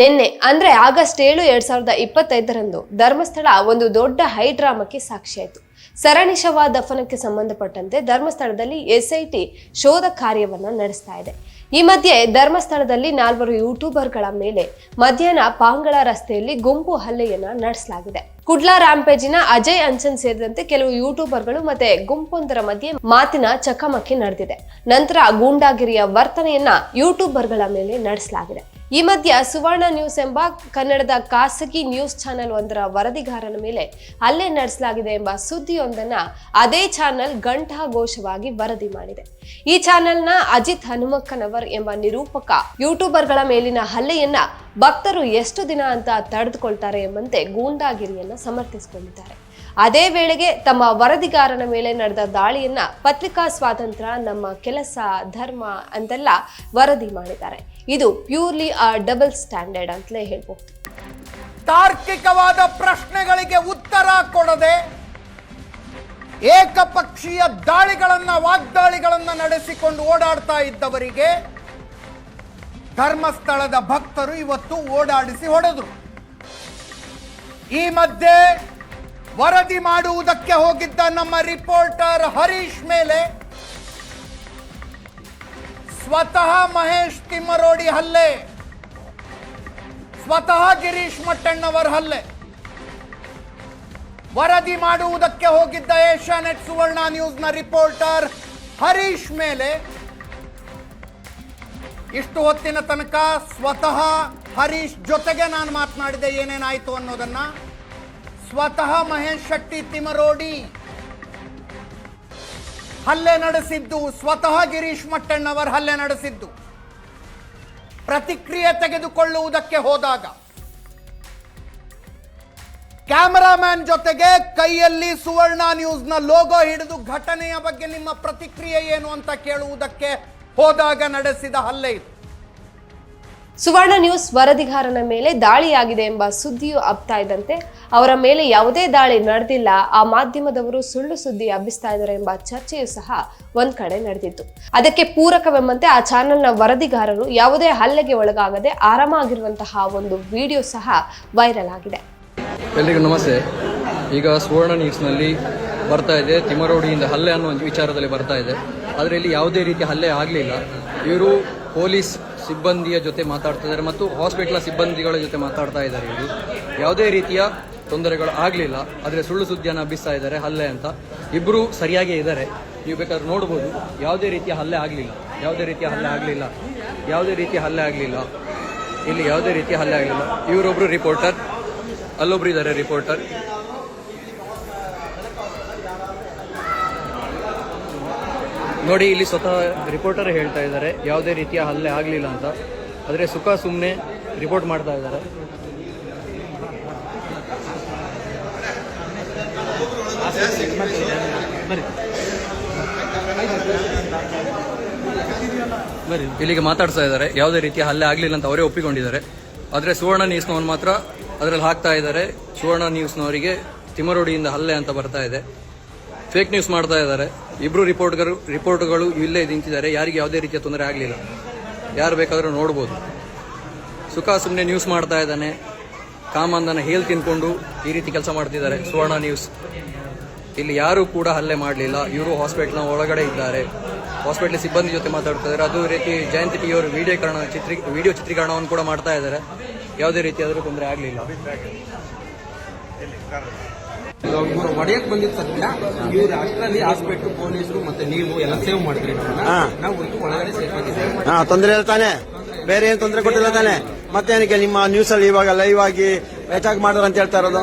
ನಿನ್ನೆ, ಅಂದ್ರೆ ಆಗಸ್ಟ್ ಏಳು ಎರಡ್ ಸಾವಿರದ ಇಪ್ಪತ್ತೈದರಂದು ಧರ್ಮಸ್ಥಳ ಒಂದು ದೊಡ್ಡ ಹೈಡ್ರಾಮಕ್ಕೆ ಸಾಕ್ಷಿಯಾಯಿತು ಸರಣಿ ಶವ ದಫನಕ್ಕೆ ಸಂಬಂಧಪಟ್ಟಂತೆ ಧರ್ಮಸ್ಥಳದಲ್ಲಿ ಎಸ್ಐಟಿ ಶೋಧ ಕಾರ್ಯವನ್ನು ನಡೆಸ್ತಾ ಇದೆ. ಈ ಮಧ್ಯೆ ಧರ್ಮಸ್ಥಳದಲ್ಲಿ ನಾಲ್ವರು ಯೂಟ್ಯೂಬರ್ಗಳ ಮೇಲೆ ಮಧ್ಯಾಹ್ನ ಪಾಂಗಳ ರಸ್ತೆಯಲ್ಲಿ ಗುಂಪು ಹಲ್ಲೆಯನ್ನ ನಡೆಸಲಾಗಿದೆ. ಕುಡ್ಲಾ ರಾಂಪೇಜಿನ ಅಜಯ್ ಅಂಚನ್ ಸೇರಿದಂತೆ ಕೆಲವು ಯೂಟ್ಯೂಬರ್ಗಳು ಮತ್ತೆ ಗುಂಪೊಂದರ ಮಧ್ಯೆ ಮಾತಿನ ಚಕಮಕಿ ನಡೆದಿದೆ. ನಂತರ ಗೂಂಡಾಗಿರಿಯ ವರ್ತನೆಯನ್ನ ಯೂಟ್ಯೂಬರ್ಗಳ ಮೇಲೆ ನಡೆಸಲಾಗಿದೆ. ಈ ಮಧ್ಯ ಸುವರ್ಣ ನ್ಯೂಸ್ ಎಂಬ ಕನ್ನಡದ ಖಾಸಗಿ ನ್ಯೂಸ್ ಚಾನೆಲ್ ಒಂದರ ವರದಿಗಾರನ ಮೇಲೆ ಹಲ್ಲೆ ನಡೆಸಲಾಗಿದೆ ಎಂಬ ಸುದ್ದಿಯೊಂದನ್ನ ಅದೇ ಚಾನೆಲ್ ಘಂಟಾಘೋಷವಾಗಿ ವರದಿ ಮಾಡಿದೆ. ಈ ಚಾನೆಲ್ನ ಅಜಿತ್ ಹನುಮಕ್ಕನವರ್ ಎಂಬ ನಿರೂಪಕ ಯೂಟ್ಯೂಬರ್ಗಳ ಮೇಲಿನ ಹಲ್ಲೆಯನ್ನ ಭಕ್ತರು ಎಷ್ಟು ದಿನ ಅಂತ ತಡೆದುಕೊಳ್ತಾರೆ ಎಂಬಂತೆ ಗೂಂಡಾಗಿರಿಯನ್ನ ಸಮರ್ಥಿಸಿಕೊಂಡಿದ್ದಾರೆ. ಅದೇ ವೇಳೆಗೆ ತಮ್ಮ ವರದಿಗಾರನ ಮೇಲೆ ನಡೆದ ದಾಳಿಯನ್ನ ಪತ್ರಿಕಾ ಸ್ವಾತಂತ್ರ್ಯ ನಮ್ಮ ಕೆಲಸ, ಧರ್ಮ ಅಂತೆಲ್ಲ ವರದಿ ಮಾಡಿದ್ದಾರೆ. ಇದು ಪ್ಯೂರ್ಲಿ ಆ ಡಬಲ್ ಸ್ಟ್ಯಾಂಡರ್ಡ್ ಅಂತಲೇ ಹೇಳ್ಬೋದು. ತಾರ್ಕಿಕವಾದ ಪ್ರಶ್ನೆಗಳಿಗೆ ಉತ್ತರ ಕೊಡದೆ ಏಕಪಕ್ಷೀಯ ದಾಳಿಗಳನ್ನ, ವಾಗ್ದಾಳಿಗಳನ್ನ ನಡೆಸಿಕೊಂಡು ಓಡಾಡ್ತಾ ಇದ್ದವರಿಗೆ ಧರ್ಮಸ್ಥಳದ ಭಕ್ತರು ಇವತ್ತು ಓಡಾಡಿಸಿ ಹೊಡೆದರು. ಈ ಮಧ್ಯೆ ವರದಿ ಮಾಡುವುದಕ್ಕೆ ಹೋಗಿದ್ದ ನಮ್ಮ ರಿಪೋರ್ಟರ್ ಹರೀಶ್ ಮೇಲೆ ಸ್ವತಃ ಮಹೇಶ್ ತಿಮ್ಮರೋಡಿ ಹಲ್ಲೆ. ಸ್ವತಃ ಗಿರೀಶ್ ಮಟ್ಟಣ್ಣವರ ಹಲ್ಲೆ. ವರದಿ ಮಾಡುವುದಕ್ಕೆ ಹೋಗಿದ್ದ ಏಷ್ಯಾನೆಟ್ ಸುವರ್ಣ ನ್ಯೂಸ್ನ ರಿಪೋರ್ಟರ್ ಹರೀಶ್ ಮೇಲೆ ಇಷ್ಟು ಹೊತ್ತಿನ ತನಕ ಸ್ವತಃ ಹರೀಶ್ ಜೊತೆಗೆ ನಾನು ಮಾತನಾಡಿದೆ ಏನೇನಾಯಿತು ಅನ್ನೋದನ್ನ. ಸ್ವತಃ ಮಹೇಶ್ ಶೆಟ್ಟಿ ತಿಮರೋಡಿ ಹಲ್ಲೆ ನಡೆಸಿದ್ದು ಸ್ವತಃ ಗಿರೀಶ್ ಮಟ್ಟಣ್ಣವರ್ ಹಲ್ಲೆ ನಡೆಸಿದ್ದು. ಪ್ರತಿಕ್ರಿಯೆ ತೆಗೆದುಕೊಳ್ಳುವುದಕ್ಕೆ ಹೋದಾಗ ಕ್ಯಾಮರಾಮ್ಯಾನ್ ಜೊತೆಗೆ ಕೈಯಲ್ಲಿ ಸುವರ್ಣ ನ್ಯೂಸ್ನ ಲೋಗೋ ಹಿಡಿದು ಘಟನೆಯ ಬಗ್ಗೆ ನಿಮ್ಮ ಪ್ರತಿಕ್ರಿಯೆ ಏನು ಅಂತ ಕೇಳುವುದಕ್ಕೆ ಹೋದಾಗ ನಡೆಸಿದ ಹಲ್ಲೆ ಇದು. ಸುವರ್ಣ ನ್ಯೂಸ್ ವರದಿಗಾರನ ಮೇಲೆ ದಾಳಿಯಾಗಿದೆ ಎಂಬ ಸುದ್ದಿಯು ಅಪ್ತಾ ಇದ್ದಂತೆ, ಅವರ ಮೇಲೆ ಯಾವುದೇ ದಾಳಿ ನಡೆದಿಲ್ಲ, ಆ ಮಾಧ್ಯಮದವರು ಸುಳ್ಳು ಸುದ್ದಿ ಹಬ್ಬಿಸ್ತಾ ಇದ್ದಾರೆ ಎಂಬ ಚರ್ಚೆಯು ಸಹ ಒಂದ್ ಕಡೆ ನಡೆದಿತ್ತು. ಅದಕ್ಕೆ ಪೂರಕವೆಂಬಂತೆ ಆ ಚಾನೆಲ್ನ ವರದಿಗಾರರು ಯಾವುದೇ ಹಲ್ಲೆಗೆ ಒಳಗಾಗದೆ ಆರಾಮಾಗಿರುವಂತಹ ಒಂದು ವಿಡಿಯೋ ಸಹ ವೈರಲ್ ಆಗಿದೆ. ಎಲ್ರಿಗೂ ನಮಸ್ತೆ. ಈಗ ಸುವರ್ಣ ನ್ಯೂಸ್ನಲ್ಲಿ ಬರ್ತಾ ಇದೆ ತಿಮರೋಡಿಯಿಂದ ಹಲ್ಲೆ ಅನ್ನೋ ವಿಚಾರದಲ್ಲಿ ಬರ್ತಾ ಇದೆ. ಅದರಲ್ಲಿ ಯಾವುದೇ ರೀತಿ ಹಲ್ಲೆ ಆಗಲಿಲ್ಲ. ಇವರು ಪೊಲೀಸ್ ಸಿಬ್ಬಂದಿಯ ಜೊತೆ ಮಾತಾಡ್ತಾ ಇದ್ದಾರೆ ಮತ್ತು ಹಾಸ್ಪಿಟ್ಲ ಸಿಬ್ಬಂದಿಗಳ ಜೊತೆ ಮಾತಾಡ್ತಾ ಇದ್ದಾರೆ ಇವರು ಯಾವುದೇ ರೀತಿಯ ತೊಂದರೆಗಳು ಆಗಲಿಲ್ಲ, ಆದರೆ ಸುಳ್ಳು ಸುದ್ದಿಯನ್ನು ಹಬ್ಬಿಸ್ತಾ ಇದ್ದಾರೆ, ಹಲ್ಲೆ ಅಂತ. ಇಬ್ಬರು ಸರಿಯಾಗೇ ಇದ್ದಾರೆ. ನೀವು ಬೇಕಾದ್ರೆ ನೋಡ್ಬೋದು, ಯಾವುದೇ ರೀತಿಯ ಹಲ್ಲೆ ಆಗಲಿಲ್ಲ. ಯಾವುದೇ ರೀತಿಯ ಹಲ್ಲೆ ಆಗಲಿಲ್ಲ. ಯಾವುದೇ ರೀತಿಯ ಹಲ್ಲೆ ಆಗಲಿಲ್ಲ. ಇಲ್ಲಿ ಯಾವುದೇ ರೀತಿಯ ಹಲ್ಲೆ ಆಗಲಿಲ್ಲ. ಇವರೊಬ್ಬರು ರಿಪೋರ್ಟರ್ ಅಲ್ಲೊಬ್ರು ಇದ್ದಾರೆ ರಿಪೋರ್ಟರ್ ನೋಡಿ, ಇಲ್ಲಿ ಸ್ವತಃ ರಿಪೋರ್ಟರ್ ಹೇಳ್ತಾ ಇದ್ದಾರೆ, ಯಾವುದೇ ರೀತಿಯ ಹಲ್ಲೆ ಆಗಲಿಲ್ಲ ಅಂತ. ಆದರೆ ಸುಖ ಸುಮ್ಮನೆ ರಿಪೋರ್ಟ್ ಮಾಡ್ತಾ ಇದ್ದಾರೆ. ಇಲ್ಲಿಗೆ ಮಾತಾಡ್ತಾ ಇದ್ದಾರೆ, ಯಾವುದೇ ರೀತಿಯ ಹಲ್ಲೆ ಆಗಲಿಲ್ಲ ಅಂತ ಅವರೇ ಒಪ್ಪಿಕೊಂಡಿದ್ದಾರೆ. ಆದರೆ ಸುವರ್ಣ ನ್ಯೂಸ್ನವ್ರು ಮಾತ್ರ ಅದರಲ್ಲಿ ಹಾಕ್ತಾ ಇದ್ದಾರೆ. ಸುವರ್ಣ ನ್ಯೂಸ್ನವರಿಗೆ ತಿಮರೋಡಿಯಿಂದ ಹಲ್ಲೆ ಅಂತ ಬರ್ತಾ ಇದೆ. ಫೇಕ್ ನ್ಯೂಸ್ ಮಾಡ್ತಾ ಇದ್ದಾರೆ. ಇಬ್ರು ರಿಪೋರ್ಟ್ಗಳು ರಿಪೋರ್ಟ್ಗಳು ಇಲ್ಲೇ ನಿಂತಿದ್ದಾರೆ. ಯಾರಿಗೆ ಯಾವುದೇ ರೀತಿಯ ತೊಂದರೆ ಆಗಲಿಲ್ಲ. ಯಾರು ಬೇಕಾದರೂ ನೋಡ್ಬೋದು. ಸುಖ ಸುಮ್ಮನೆ ನ್ಯೂಸ್ ಮಾಡ್ತಾ ಇದ್ದಾನೆ. ಕಾಮಂದನ ಹೇಲ್ ತಿನ್ಕೊಂಡು ಈ ರೀತಿ ಕೆಲಸ ಮಾಡ್ತಿದ್ದಾರೆ. ಸುವರ್ಣ ನ್ಯೂಸ್ ಇಲ್ಲಿ ಯಾರೂ ಕೂಡ ಹಲ್ಲೆ ಮಾಡಲಿಲ್ಲ. ಇವರು ಹಾಸ್ಪಿಟ್ಲ್ನ ಒಳಗಡೆ ಇದ್ದಾರೆ. ಹಾಸ್ಪಿಟ್ಲ್ ಸಿಬ್ಬಂದಿ ಜೊತೆ ಮಾತಾಡ್ತಾ ಇದ್ದಾರೆ. ಅದೇ ರೀತಿ ಜಯಂತಿ ಟಿ ಅವರು ವಿಡಿಯೋಕರಣ ಚಿತ್ರೀ ವಿಡಿಯೋ ಚಿತ್ರೀಕರಣವನ್ನು ಕೂಡ ಮಾಡ್ತಾ ಇದ್ದಾರೆ. ಯಾವುದೇ ರೀತಿಯಾದರೂ ತೊಂದರೆ ಆಗಲಿಲ್ಲ. ಇವ್ರು ಹೊಡೆಯಕ್ ಬಂದಿದ್ ಸತ್ಯ ಇವ್ರು ಅಷ್ಟರಲ್ಲಿ ಹಾಸ್ಪಿಟ್ಲ್ ಪೊಲೀಸರು ಮತ್ತೆ ನೀವು ಎಲ್ಲ ಸೇವ್ ಮಾಡಿದ್ರಿ ನಮ್ಮನ್ನ. ನಾವು ಒಳಗಡೆ ಸೇಫ್ ಆಗಿದ್ದೇವೆ ಹಾ ತೊಂದರೆ ಇಲ್ಲ ತಾನೆ. ಬೇರೆ ಏನ್ ತೊಂದರೆ ಕೊಟ್ಟಿಲ್ಲ ತಾನೆ. ಮತ್ತೇನಕ್ಕೆ ನಿಮ್ಮ ನ್ಯೂಸ್ ಅಲ್ಲಿ ಇವಾಗ ಲೈವ್ ಆಗಿ ಅಟ್ಯಾಕ್ ಮಾಡೋರು ಅಂತ ಹೇಳ್ತಾ ಇರೋದು?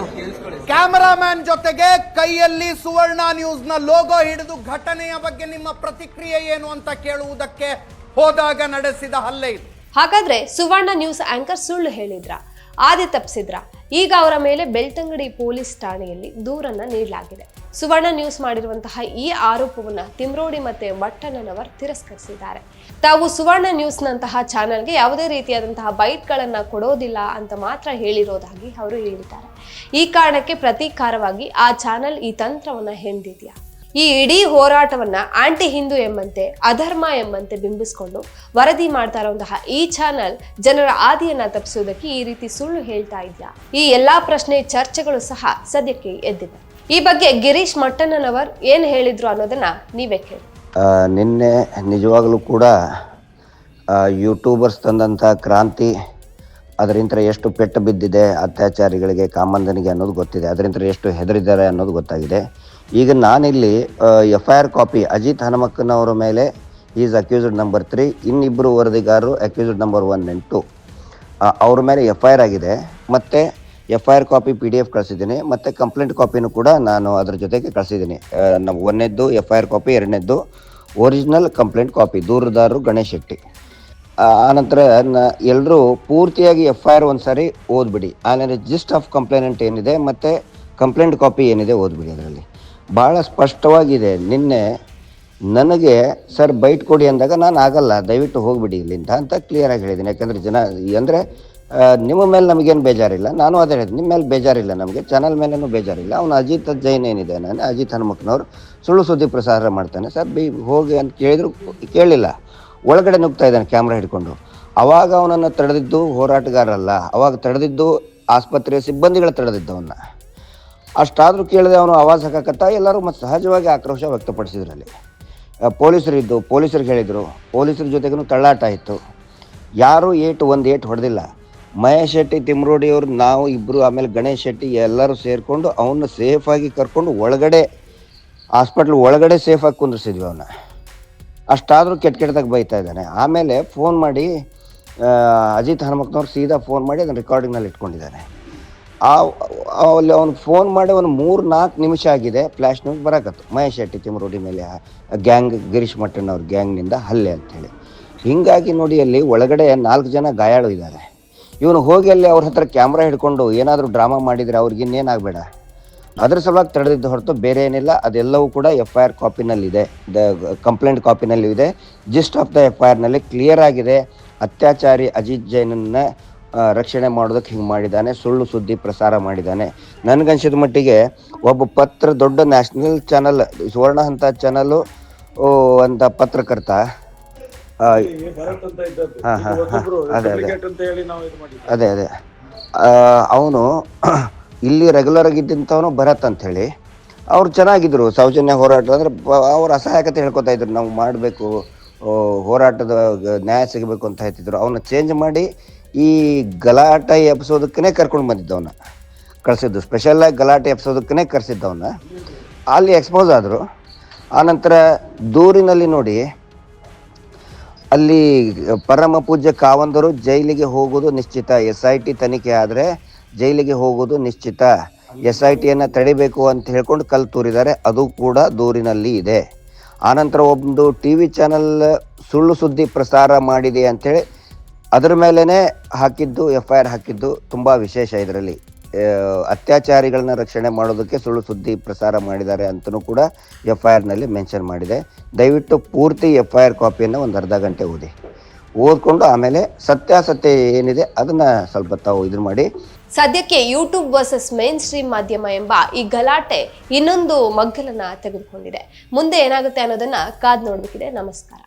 ಕ್ಯಾಮರಾಮ್ಯಾನ್ ಜೊತೆಗೆ ಕೈಯಲ್ಲಿ ಸುವರ್ಣ ನ್ಯೂಸ್ನ ಲೋಗೋ ಹಿಡಿದು ಘಟನೆಯ ಬಗ್ಗೆ ನಿಮ್ಮ ಪ್ರತಿಕ್ರಿಯೆ ಏನು ಅಂತ ಕೇಳುವುದಕ್ಕೆ ಹೋದಾಗ ನಡೆಸಿದ ಹಲ್ಲೆ ಇದು. ಹಾಗಾದ್ರೆ ಸುವರ್ಣ ನ್ಯೂಸ್ ಆಂಕರ್ ಸುಳ್ಳು ಹೇಳಿದ್ರ? ಆದಿ ತಪ್ಪಿಸಿದ್ರ ಈಗ ಅವರ ಮೇಲೆ ಬೆಳ್ತಂಗಡಿ ಪೊಲೀಸ್ ಠಾಣೆಯಲ್ಲಿ ದೂರನ್ನ ನೀಡಲಾಗಿದೆ. ಸುವರ್ಣ ನ್ಯೂಸ್ ಮಾಡಿರುವಂತಹ ಈ ಆರೋಪವನ್ನ ತಿಮ್ರೋಡಿ ಮತ್ತೆ ವಟ್ಟಣ್ಣನವರ್ ತಿರಸ್ಕರಿಸಿದ್ದಾರೆ. ತಾವು ಸುವರ್ಣ ನ್ಯೂಸ್ನಂತಹ ಚಾನೆಲ್ಗೆ ಯಾವುದೇ ರೀತಿಯಾದಂತಹ ಬೈಟ್ಗಳನ್ನ ಕೊಡೋದಿಲ್ಲ ಅಂತ ಮಾತ್ರ ಹೇಳಿರೋದಾಗಿ ಅವರು ಹೇಳಿದ್ದಾರೆ. ಈ ಕಾರಣಕ್ಕೆ ಪ್ರತೀಕಾರವಾಗಿ ಆ ಚಾನೆಲ್ ಈ ತಂತ್ರವನ್ನ ಹೆಣೆದಿದೆಯಾ ಈ ಇಡೀ ಹೋರಾಟವನ್ನ ಆಂಟಿ ಹಿಂದೂ ಎಂಬಂತೆ ಅಧರ್ಮ ಎಂಬಂತೆ ಬಿಂಬಿಸಿಕೊಂಡು ವರದಿ ಮಾಡ್ತಾ ಇರುವಂತಹ ಈ ಚಾನಲ್ ಜನರ ಆದಿಯನ್ನ ತಪ್ಪಿಸುವುದಕ್ಕೆ ಈ ರೀತಿ ಸುಳ್ಳು ಹೇಳ್ತಾ ಇದೆಯಾ? ಈ ಎಲ್ಲಾ ಪ್ರಶ್ನೆ ಚರ್ಚೆಗಳು ಸಹ ಸದ್ಯಕ್ಕೆ ಎದ್ದಿವೆ ಈ ಬಗ್ಗೆ ಗಿರೀಶ್ ಮಟ್ಟಣ್ಣನವರ್ ಏನ್ ಹೇಳಿದ್ರು ಅನ್ನೋದನ್ನ ನೀವೇ ಕೇಳಿ. ನಿನ್ನೆ ನಿಜವಾಗಲೂ ಕೂಡ ಯೂಟ್ಯೂಬರ್ಸ್ ತಂದಂಥ ಕ್ರಾಂತಿ ಅದರಿಂದ ಎಷ್ಟು ಪೆಟ್ಟು ಬಿದ್ದಿದೆ, ಅತ್ಯಾಚಾರಿಗಳಿಗೆ ಕಾಮಂದನಿಗೆ ಅನ್ನೋದು ಗೊತ್ತಿದೆ ಅದರಿಂದ ಎಷ್ಟು ಹೆದರಿದ್ದಾರೆ ಅನ್ನೋದು ಗೊತ್ತಾಗಿದೆ. ಈಗ ನಾನಿಲ್ಲಿ F I R copy Ajit Hanumakkanavar ಮೇಲೆ ಈಸ್ ಅಕ್ಯೂಸ್ಡ್ ನಂಬರ್ ತ್ರೀ ಇನ್ನಿಬ್ಬರು ವರದಿಗಾರರು accused number one and two ಅವ್ರ ಮೇಲೆ ಎಫ್ ಐ ಆರ್ ಆಗಿದೆ. ಮತ್ತು F I R copy P D F ಕಳಿಸಿದ್ದೀನಿ. ಮತ್ತು ಕಂಪ್ಲೇಂಟ್ ಕಾಪಿನೂ ಕೂಡ ನಾನು ಅದ್ರ ಜೊತೆಗೆ ಕಳಿಸಿದ್ದೀನಿ. ನಮ್ಮ ಒಂದನೇದ್ದು ಎಫ್ ಐ ಆರ್ ಕಾಪಿ, ಎರಡನೇದ್ದು ಒರಿಜಿನಲ್ ಕಂಪ್ಲೇಂಟ್ ಕಾಪಿ, ದೂರದಾರರು ಗಣೇಶ್ ಶೆಟ್ಟಿ. ಆನಂತರ ನ ಎಲ್ಲರೂ ಪೂರ್ತಿಯಾಗಿ ಎಫ್ ಐ ಆರ್ ಒಂದು ಸಾರಿ ಓದ್ಬಿಡಿ. ಆಮೇಲೆ ಜಿಸ್ಟ್ ಆಫ್ ಕಂಪ್ಲೇನೆಂಟ್ ಏನಿದೆ, ಮತ್ತು ಕಂಪ್ಲೇಂಟ್ ಕಾಪಿ ಏನಿದೆ ಓದ್ಬಿಡಿ ಅದರಲ್ಲಿ. ಭಾಳ ಸ್ಪಷ್ಟವಾಗಿದೆ. ನಿನ್ನೆ ನನಗೆ, ಸರ್, ಬೈಟ್ ಕೊಡಿ ಅಂದಾಗ ನಾನು ಆಗಲ್ಲ, ದಯವಿಟ್ಟು ಹೋಗ್ಬಿಡಿ ಇಲ್ಲಿಂದ ಅಂತ ಕ್ಲಿಯರಾಗಿ ಹೇಳಿದ್ದೀನಿ. ಯಾಕಂದರೆ ಜನ, ಅಂದರೆ ನಿಮ್ಮ ಮೇಲೆ ನಮಗೇನು ಬೇಜಾರಿಲ್ಲ. ನಾನು ಅದೇ ಹೇಳಿದೆ ನಿಮ್ಮ ಮೇಲೆ ಬೇಜಾರಿಲ್ಲ ನಮಗೆ. ಚಾನಲ್ ಮೇಲೇನು ಬೇಜಾರಿಲ್ಲ. ಅವನು ಅಜಿತ್ ಜೈನ್ ಏನಿದೆ, ನಾನು ಅಜಿತ್ ಹನುಮಕ್ಕನವ್ರು ಸುಳ್ಳು ಸುದ್ದಿ ಪ್ರಸಾರ ಮಾಡ್ತಾನೆ. ಸರ್, ಬಿ, ಹೋಗಿ ಅಂತ ಕೇಳಿದ್ರು, ಕೇಳಿಲ್ಲ. ಒಳಗಡೆ ನುಗ್ತಾ ಇದ್ದಾನೆ ಕ್ಯಾಮ್ರಾ ಹಿಡ್ಕೊಂಡು. ಅವಾಗ ಅವನನ್ನು ತಡೆದಿದ್ದು ಹೋರಾಟಗಾರರಲ್ಲ. ಅವಾಗ ತಡೆದಿದ್ದು ಆಸ್ಪತ್ರೆಯ ಸಿಬ್ಬಂದಿಗಳ ತಡೆದಿದ್ದವನ್ನ. ಅಷ್ಟಾದರೂ ಕೇಳಿದೆ ಅವನು ಆವಾಜ್ ಹಾಕಕತ್ತ ಎಲ್ಲರೂ ಮತ್ತು ಸಹಜವಾಗಿ ಆಕ್ರೋಶ ವ್ಯಕ್ತಪಡಿಸಿದ್ರಲ್ಲಿ. ಪೊಲೀಸರಿದ್ದು ಪೊಲೀಸರಿಗೆ ಹೇಳಿದರು, ಪೊಲೀಸರ ಜೊತೆಗೂ ತಳ್ಳಾಟ ಇತ್ತು ಯಾರೂ ಏಟು ಒಂದು ಏಟು ಹೊಡೆದಿಲ್ಲ. ಮಹೇಶ್ ಶೆಟ್ಟಿ ತಿಮ್ರೋಡಿಯವರು ನಾವು ಇಬ್ಬರು ಆಮೇಲೆ ಗಣೇಶ್ ಶೆಟ್ಟಿ ಎಲ್ಲರೂ ಸೇರಿಕೊಂಡು ಅವನ್ನ ಸೇಫಾಗಿ ಕರ್ಕೊಂಡು ಒಳಗಡೆ ಹಾಸ್ಪಿಟ್ಲ್ ಒಳಗಡೆ ಸೇಫಾಗಿ ಕುಂದಿರ್ಸಿದ್ವಿ ಅವನ್ನ ಅಷ್ಟಾದರೂ ಕೆಟ್ಟ ಕೆಟ್ಟದಾಗ ಬೈತಾ ಇದ್ದಾನೆ. ಆಮೇಲೆ ಫೋನ್ ಮಾಡಿ ಅಜಿತ್ ಹನುಮಕ್ನವ್ರು ಸೀದಾ ಫೋನ್ ಮಾಡಿ ಅದನ್ನು ರೆಕಾರ್ಡಿಂಗ್ನಲ್ಲಿ ಇಟ್ಕೊಂಡಿದ್ದಾನೆ. ಆ ಅಲ್ಲಿ ಅವ್ನಿಗೆ ಫೋನ್ ಮಾಡಿ ಒಂದು ಮೂರು, ನಾಲ್ಕು ನಿಮಿಷ ಆಗಿದೆ. ಫ್ಲ್ಯಾಶ್ ನ್ಯೂಸ್ ಬರಕತ್ತು. ಮಹೇಶ್ ಶೆಟ್ಟಿ ತಿಮರೋಡಿ ಮೇಲೆ ಗ್ಯಾಂಗ್ ಗಿರೀಶ್ ಮಟ್ಟಣ್ಣ ಅವ್ರ ಗ್ಯಾಂಗ್ನಿಂದ ಹಲ್ಲೆ ಅಂತೇಳಿ. ಹೀಗಾಗಿ ನೋಡಿ ಅಲ್ಲಿ ಒಳಗಡೆ ನಾಲ್ಕು ಜನ ಗಾಯಾಳು ಇದ್ದಾರೆ. ಇವನು ಹೋಗಿ ಅಲ್ಲಿ ಅವ್ರ ಹತ್ರ ಕ್ಯಾಮ್ರಾ ಹಿಡ್ಕೊಂಡು ಏನಾದರೂ ಡ್ರಾಮಾ ಮಾಡಿದರೆ ಅವ್ರಿಗೆ ಇನ್ನೇನಾಗಬೇಡ. ಅದ್ರ ಸಲುವಾಗಿ ತಡೆದಿದ್ದು ಹೊರತು ಬೇರೆ ಏನಿಲ್ಲ. ಅದೆಲ್ಲವೂ ಕೂಡ ಎಫ್ ಐ ಆರ್ ಕಾಪಿನಲ್ಲಿದೆ ದ ಕಂಪ್ಲೇಂಟ್ ಕಾಪಿನಲ್ಲೂ ಇದೆ gist of the F I ಆರ್ನಲ್ಲಿ clear ಆಗಿದೆ. ಅತ್ಯಾಚಾರಿ ಅಜಿತ್ ಜೈನನ್ನ ರಕ್ಷಣೆ ಮಾಡೋದಕ್ಕೆ ಹಿಂಗೆ ಮಾಡಿದ್ದಾನೆ, ಸುಳ್ಳು ಸುದ್ದಿ ಪ್ರಸಾರ ಮಾಡಿದ್ದಾನೆ. ನನಗನ್ಸಿದ ಮಟ್ಟಿಗೆ ಒಬ್ಬ ಪತ್ರ, ದೊಡ್ಡ ನ್ಯಾಷನಲ್ ಚಾನಲ್, ಸುವರ್ಣ ಅಂತ ಚಾನಲ್ಲು ಅಂತ ಪತ್ರಕರ್ತ ಹಾಂ ಹಾಂ ಹಾಂ. ಅದೇ ಅದೇ. ಅದೇ ಅದೇ. ಅವನು ಇಲ್ಲಿ ರೆಗ್ಯುಲರ್ ಆಗಿದ್ದಂಥವನು ಭರತ್ ಅಂತ ಹೇಳಿ ಅವ್ರು ಚೆನ್ನಾಗಿದ್ರು, ಸೌಜನ್ಯ ಹೋರಾಟ, ಅಂದರೆ ಅವ್ರ ಅಸಹಾಯಕತೆ ಹೇಳ್ಕೊತಾ ಇದ್ರು, ನಾವು ಮಾಡಬೇಕು ಹೋರಾಟದ ನ್ಯಾಯ ಸಿಗಬೇಕು ಅಂತ ಹೇಳ್ತಿದ್ರು. ಅವನ್ನ ಚೇಂಜ್ ಮಾಡಿ ಈ ಗಲಾಟೆ ಎಬ್ಸೋದಕ್ಕೇ ಕರ್ಕೊಂಡು ಬಂದಿದ್ದವನ್ನ. ಕಳಿಸಿದ್ದು. ಸ್ಪೆಷಲಾಗಿ ಗಲಾಟೆ ಎಬ್ಸೋದಕ್ಕೇ ಕರೆಸಿದ್ದವನ್ನ. ಅಲ್ಲಿ ಎಕ್ಸ್ಪೋಸ್ ಆದರು. ಆನಂತರ ದೂರಿನಲ್ಲಿ ನೋಡಿ ಅಲ್ಲಿ ಪರಮ ಪೂಜ್ಯ ಕಾವಂದರು ಜೈಲಿಗೆ ಹೋಗೋದು ನಿಶ್ಚಿತ. ಎಸ್ ಐ ಟಿ ತನಿಖೆ ಆದರೆ ಜೈಲಿಗೆ ಹೋಗೋದು ನಿಶ್ಚಿತ. ಎಸ್ ಐ ಟಿಯನ್ನು ತಡಿಬೇಕು ಅಂತ ಹೇಳ್ಕೊಂಡು ಕಲ್ಲು ತೂರಿದ್ದಾರೆ. ಅದು ಕೂಡ ದೂರಿನಲ್ಲಿ ಇದೆ. ಆನಂತರ ಒಂದು ಟಿ ವಿ ಚಾನಲ್ ಸುಳ್ಳು ಸುದ್ದಿ ಪ್ರಸಾರ ಮಾಡಿದೆ ಅಂಥೇಳಿ ಅದ್ರ ಮೇಲೇ ಹಾಕಿದ್ದು ಎಫ್ ಐ ಆರ್ ಹಾಕಿದ್ದು ತುಂಬ ವಿಶೇಷ ಇದರಲ್ಲಿ. ಅತ್ಯಾಚಾರಿಗಳನ್ನ ರಕ್ಷಣೆ ಮಾಡೋದಕ್ಕೆ ಸುಳ್ಳು ಸುದ್ದಿ ಪ್ರಸಾರ ಮಾಡಿದ್ದಾರೆ ಅಂತಲೂ ಕೂಡ ಎಫ್ ಐ ಆರ್ನಲ್ಲಿ ಮೆನ್ಷನ್ ಮಾಡಿದೆ. ದಯವಿಟ್ಟು ಪೂರ್ತಿ ಎಫ್ ಐ ಆರ್ ಕಾಪಿಯನ್ನು ಒಂದು ಅರ್ಧ ಗಂಟೆ ಓದಿ. ಓದ್ಕೊಂಡು ಆಮೇಲೆ ಸತ್ಯಾಸತ್ಯ ಏನಿದೆ ಅದನ್ನ ಸ್ವಲ್ಪ ತಾವು ಇದು ಮಾಡಿ. ಸದ್ಯಕ್ಕೆ ಯೂಟ್ಯೂಬ್ ವರ್ಸಸ್ ಮೇನ್ ಸ್ಟ್ರೀಮ್ ಮಾಧ್ಯಮ ಎಂಬ ಈ ಗಲಾಟೆ ಇನ್ನೊಂದು ಮಗ್ಗಲನ್ನ ತೆಗೆದುಕೊಂಡಿದೆ. ಮುಂದೆ ಏನಾಗುತ್ತೆ ಅನ್ನೋದನ್ನ ಕಾದ್ ನೋಡ್ಬೇಕಿದೆ ನಮಸ್ಕಾರ.